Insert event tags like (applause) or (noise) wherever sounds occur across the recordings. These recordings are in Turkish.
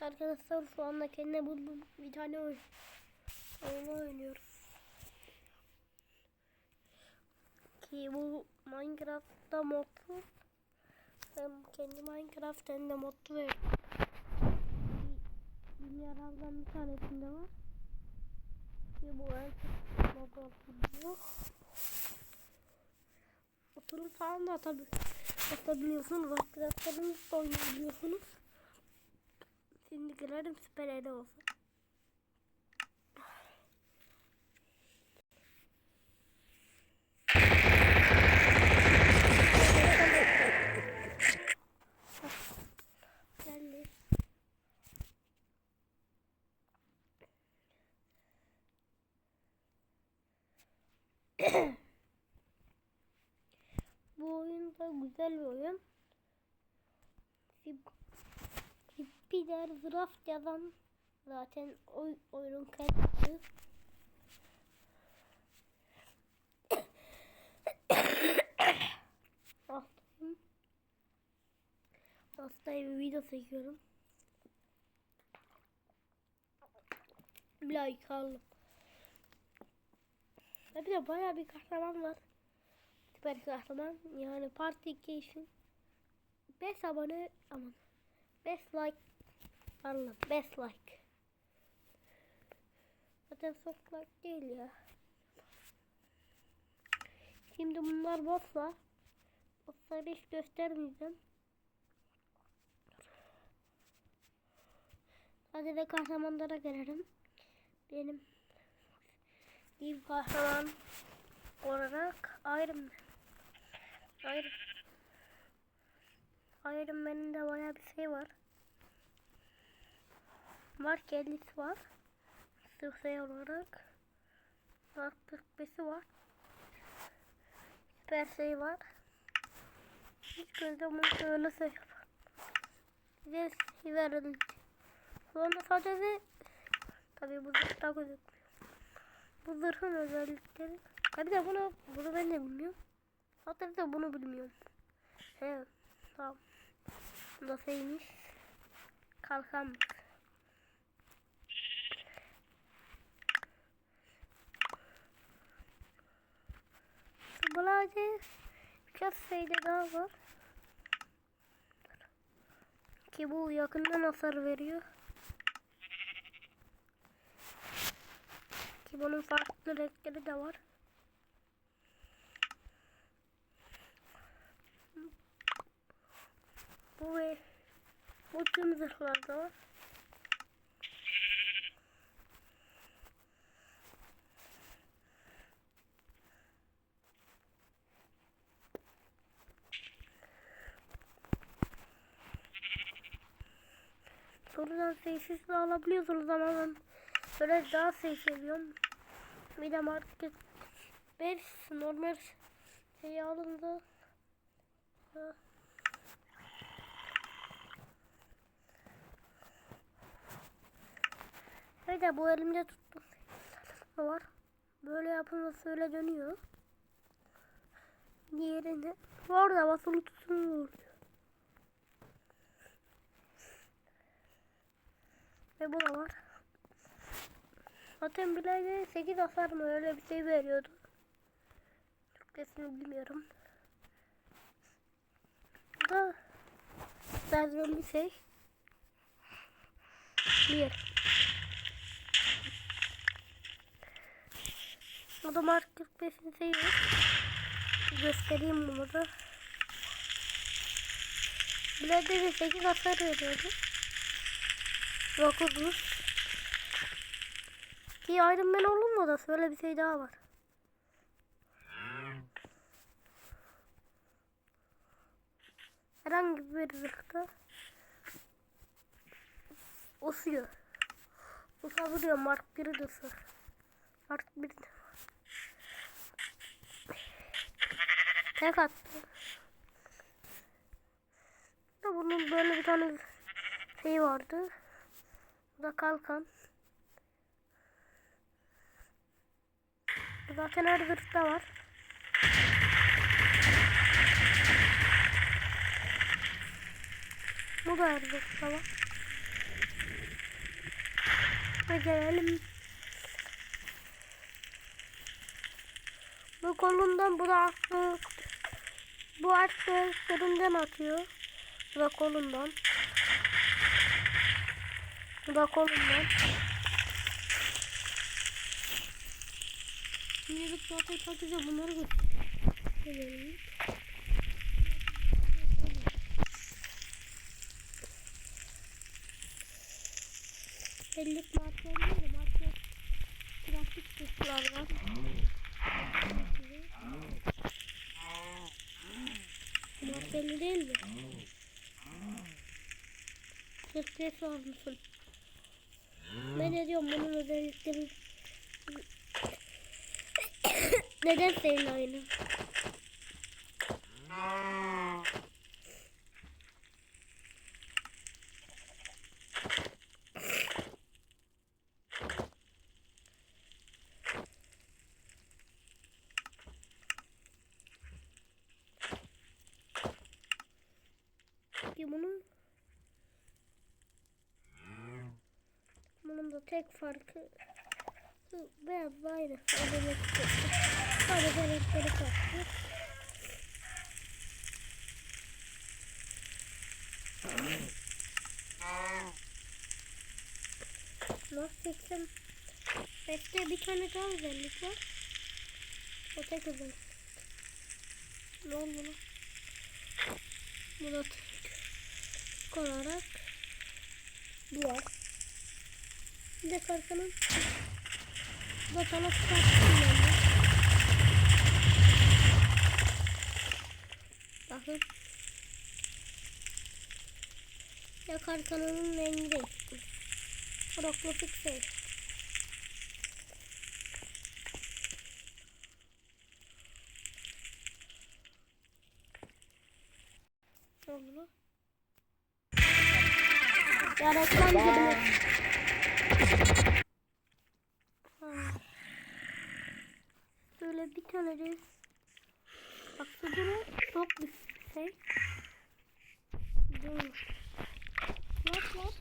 Arkadaşlar şu anda kendine buldum bir tane oyun. Oyunu oynuyoruz. Ki bu Minecraft'ta modlu. Hem kendi Minecraft hem de modlu ve dünyalardan bir tanesinde var. Ki bu çok modlu. Oturum falan da tabi atabiliyorsunuz. Arkadaşlarınızla oynayabiliyorsunuz. Şimdi gelelim süper ele olsun. Bu oyun da güzel bir oyun. Spider Draft yazan zaten oy, oyunun kendisi. Hastayım. Hastayım video çekiyorum. Like aldım. Bir de bayağı bir kahraman var. Süper kahraman. Yani Party 2 için 5 abone aman 5 like Allah 5 like. Zaten çok like değil ya. Şimdi bunlar bosslar. Bossları hiç göstermeyeceğim. Hadi de kahramanlara gelelim. Benim bir kahraman olarak Iron Man. Iron, Iron de bayağı bir şey var. Mark 50'si var. Sırf şey olarak. Mark 45'i var. Süper şey var. Hiç gözüm bunu şey yapar. Ve verildi. Sonra sadece tabi bu zırhta gözükmüyor. Bu zırhın özellikleri. Ha de bunu, bunu ben de bilmiyorum. Hatta de bunu bilmiyorum. He tamam. Bu da şeymiş. Kalkan. Böylece birkaç şeyde daha var. Ki bu yakından hasar veriyor. Ki bunun farklı renkleri de var. Bu ve bu tüm zırhlarda var. Sorudan seyircisini alabiliyorsunuz ama ben böyle daha seviyorum. Bir de market 5 normal şey alındı. Ha. De bu elimde tuttum. var. Böyle yapınca şöyle dönüyor. Diğerinde var da basılı tutunuyor. Ve bu da var. Zaten bileyde 8 hasar mı öyle bir şey veriyordu. Türkçesini bilmiyorum. Da benzer bir şey. Bir. Bu da Mark 45'in şeyi. Göstereyim bunu da. Bileyde de 8 hasar veriyordu. 9'muş. Ki Iron Man olunma da şöyle bir şey daha var. Herhangi bir zırhta usuyor. Usabiliyor Mark 1'i de ısır. Mark 1 Tek attı. Bunun böyle bir tane şey vardı. Bu da kalkan. Zaten her zırhta var. Bu da zırhta var. Ve gelelim. Bu kolundan bu da aklı. Bu aklı sırından atıyor. Bu da kolundan. Bu da kolundan. Şimdi bir zaten çok güzel bunları götürelim. Ellik madde değil de madde plastik tuşlar var. Maddeli değil mi? Stres mısın? Ben ne diyorum bunun özellikleri (coughs) neden senin aynı? Peki bunun bunun da tek farkı beyaz aynı. Ödemek Sadece renkleri farklı. Nasıl seçsem? Bekle bir tane daha özellik var. O tek özellik. Ne oldu lan? Tek olarak var. Bir de karkanın bu da sana çıkarttım ben de. Bakın. Ya karkanın rengi değişti. Roklofik şey. Ne oldu lan? Ya reklam girmek. Böyle bir tane de bak bu bunu çok bir şey. Dur. Yok yok.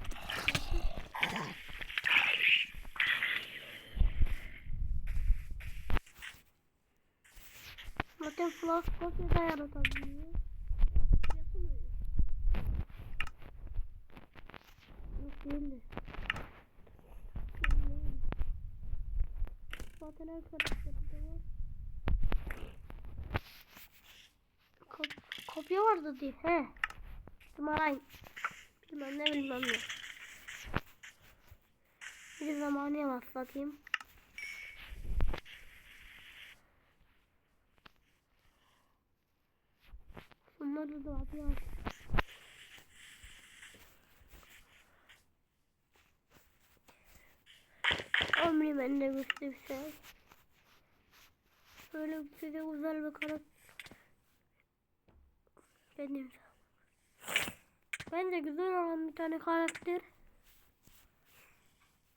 Zaten flash kopya da yaratabiliyor. Yok. Değil. Zaten her karakterde de var. Kop kopya vardı diye. He. Numarayı. Bilmem ne bilmem ne. Bir zamanıya başlatayım. Bunları da yapıyor. Omni bende güçlü bir şey. Böyle bir şey de güzel karakter. Benim. Bence güzel olan bir tane karakter.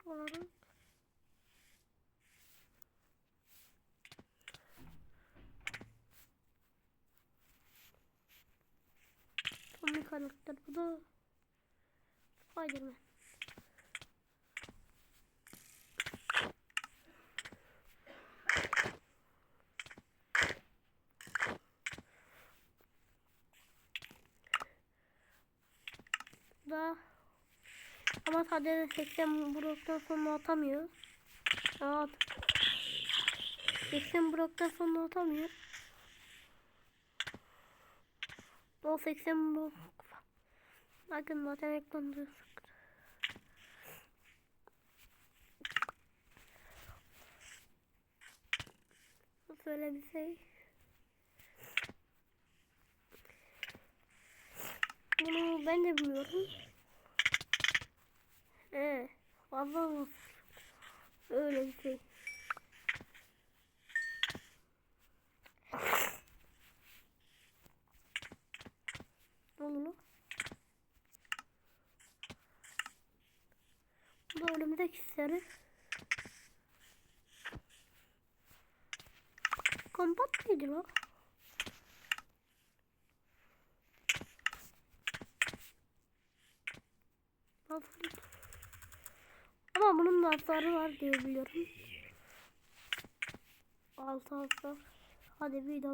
Olarak. Son bir karakter bu da Spiderman. Da ama sadece 80 bloktan sonra atamıyor. At. 80 bloktan sonra atamıyor. O 80 blok. Bakın zaten ekranda. Böyle bir şey. Bunu ben de bilmiyorum. Ee, vallahi öyle bir şey. Ne oldu? Bu da önümdeki sarı. Kompat mıydı lan? Nasıl? Ama bunun da hasarı var diye biliyorum. Altı hasar. Hadi bir daha.